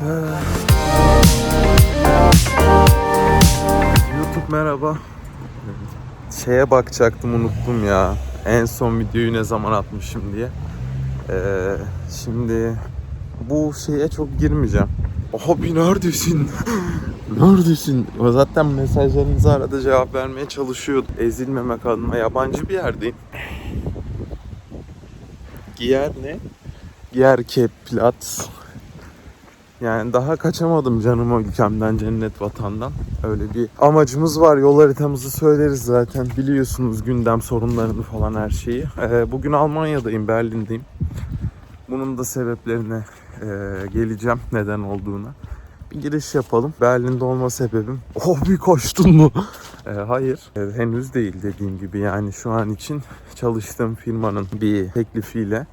YouTube merhaba. Şeye bakacaktım unuttum ya. En son videoyu ne zaman atmışım diye. Ee, şimdi bu şeye çok girmeyeceğim. Abi neredesin? neredesin? Zaten mesajlarınıza arada cevap vermeye çalışıyordum. Ezilmemek adına yabancı bir yerdeyim. Giyer ne? Giyer Platz. Yani daha kaçamadım canım ülkemden, cennet vatandan. Öyle bir amacımız var. Yol haritamızı söyleriz zaten. Biliyorsunuz gündem sorunlarını falan her şeyi. Ee, bugün Almanya'dayım, Berlin'deyim. Bunun da sebeplerine e, geleceğim neden olduğuna. Bir giriş yapalım. Berlin'de olma sebebim. Oh bir koştun mu? Ee, hayır. Ee, henüz değil dediğim gibi. Yani şu an için çalıştığım firmanın bir teklifiyle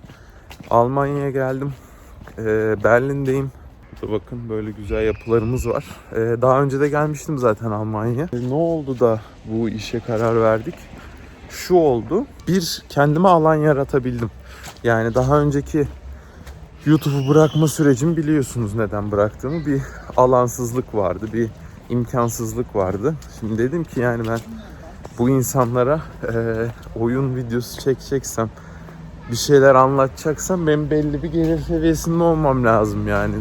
Almanya'ya geldim. Ee, Berlin'deyim. Burada bakın böyle güzel yapılarımız var. Ee, daha önce de gelmiştim zaten Almanya'ya. Ee, ne oldu da bu işe karar verdik? Şu oldu. Bir kendime alan yaratabildim. Yani daha önceki YouTube'u bırakma sürecimi biliyorsunuz neden bıraktığımı. Bir alansızlık vardı, bir imkansızlık vardı. Şimdi dedim ki yani ben bu insanlara e, oyun videosu çekeceksem, bir şeyler anlatacaksam ben belli bir gelir seviyesinde olmam lazım yani.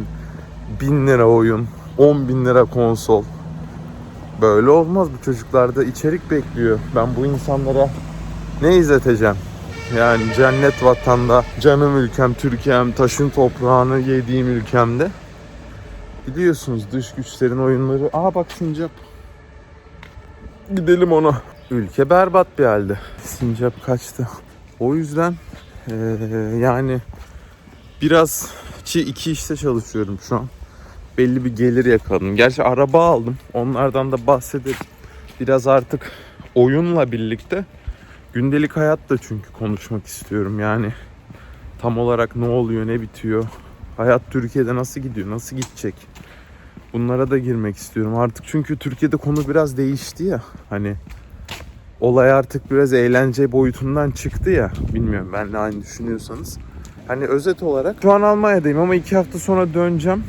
1000 lira oyun, 10 bin lira konsol. Böyle olmaz bu çocuklarda içerik bekliyor. Ben bu insanlara ne izleteceğim? Yani cennet vatanda, canım ülkem, Türkiye'm, taşın toprağını yediğim ülkemde. Biliyorsunuz dış güçlerin oyunları. Aa bak sincap. Gidelim ona. Ülke berbat bir halde. Sincap kaçtı. O yüzden eee, yani biraz ki iki işte çalışıyorum şu an. Belli bir gelir yakaladım. Gerçi araba aldım. Onlardan da bahsedelim. Biraz artık oyunla birlikte gündelik hayat da çünkü konuşmak istiyorum. Yani tam olarak ne oluyor, ne bitiyor? Hayat Türkiye'de nasıl gidiyor, nasıl gidecek? Bunlara da girmek istiyorum. Artık çünkü Türkiye'de konu biraz değişti ya. Hani olay artık biraz eğlence boyutundan çıktı ya. Bilmiyorum ben de aynı düşünüyorsanız. Hani özet olarak şu an Almanya'dayım ama iki hafta sonra döneceğim.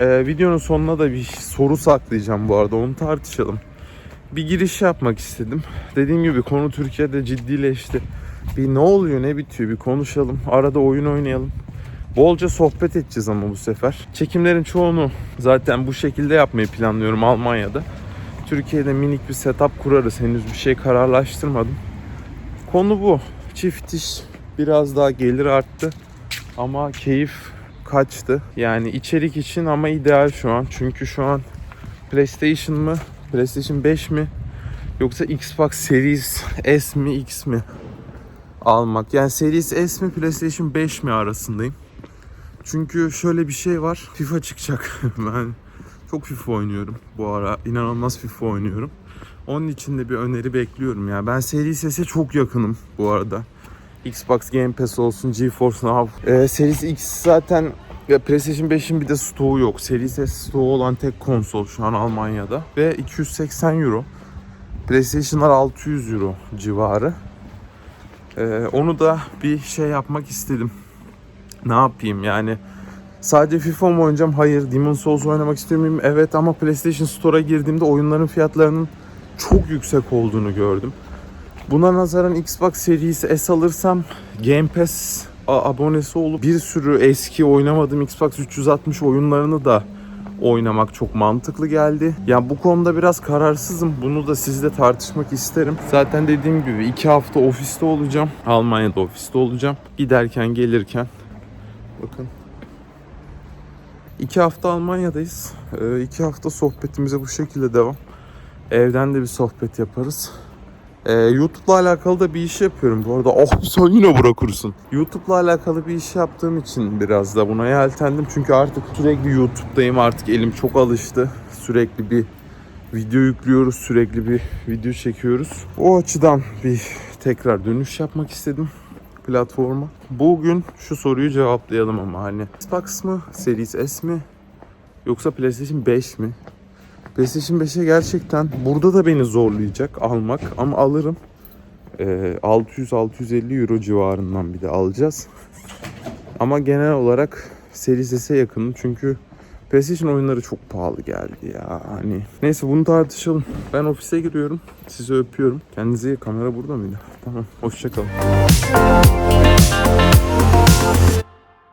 Ee, videonun sonuna da bir soru saklayacağım bu arada onu tartışalım. Bir giriş yapmak istedim. Dediğim gibi konu Türkiye'de ciddileşti. Bir ne oluyor ne bitiyor bir konuşalım. Arada oyun oynayalım. Bolca sohbet edeceğiz ama bu sefer. Çekimlerin çoğunu zaten bu şekilde yapmayı planlıyorum Almanya'da. Türkiye'de minik bir setup kurarız. Henüz bir şey kararlaştırmadım. Konu bu. Çift iş biraz daha gelir arttı. Ama keyif kaçtı. Yani içerik için ama ideal şu an. Çünkü şu an PlayStation mı? PlayStation 5 mi? Yoksa Xbox Series S mi X mi? Almak. Yani Series S mi PlayStation 5 mi arasındayım. Çünkü şöyle bir şey var. FIFA çıkacak. ben çok FIFA oynuyorum bu ara. İnanılmaz FIFA oynuyorum. Onun için de bir öneri bekliyorum ya. Ben Series S'e çok yakınım bu arada. Xbox Game Pass olsun, GeForce Now. Ee, Series X zaten ya PlayStation 5'in bir de stoğu yok. Series S stoğu olan tek konsol şu an Almanya'da. Ve 280 euro. PlayStation'lar 600 euro civarı. Ee, onu da bir şey yapmak istedim. Ne yapayım yani Sadece FIFA mı oynayacağım? Hayır. Demon Souls oynamak istiyor muyum? Evet ama PlayStation Store'a girdiğimde oyunların fiyatlarının çok yüksek olduğunu gördüm. Buna nazaran Xbox Series S alırsam Game Pass abonesi olup bir sürü eski oynamadığım Xbox 360 oyunlarını da oynamak çok mantıklı geldi. Yani bu konuda biraz kararsızım. Bunu da sizle tartışmak isterim. Zaten dediğim gibi iki hafta ofiste olacağım. Almanya'da ofiste olacağım. Giderken gelirken. Bakın İki hafta Almanya'dayız. Ee, iki hafta sohbetimize bu şekilde devam. Evden de bir sohbet yaparız. Ee, YouTube'la alakalı da bir iş yapıyorum bu arada. Oh sen yine bırakırsın. YouTube'la alakalı bir iş yaptığım için biraz da buna yeltendim. Çünkü artık sürekli YouTube'dayım. Artık elim çok alıştı. Sürekli bir video yüklüyoruz. Sürekli bir video çekiyoruz. O açıdan bir tekrar dönüş yapmak istedim platforma. Bugün şu soruyu cevaplayalım ama hani Xbox mı, Series S mi yoksa PlayStation 5 mi? PlayStation 5'e gerçekten burada da beni zorlayacak almak ama alırım. Ee, 600-650 euro civarından bir de alacağız. Ama genel olarak Series S'e yakınım çünkü PlayStation oyunları çok pahalı geldi ya. Hani neyse bunu tartışalım. Ben ofise giriyorum. Sizi öpüyorum. Kendinize iyi. Kamera burada mıydı? Tamam. Hoşçakalın.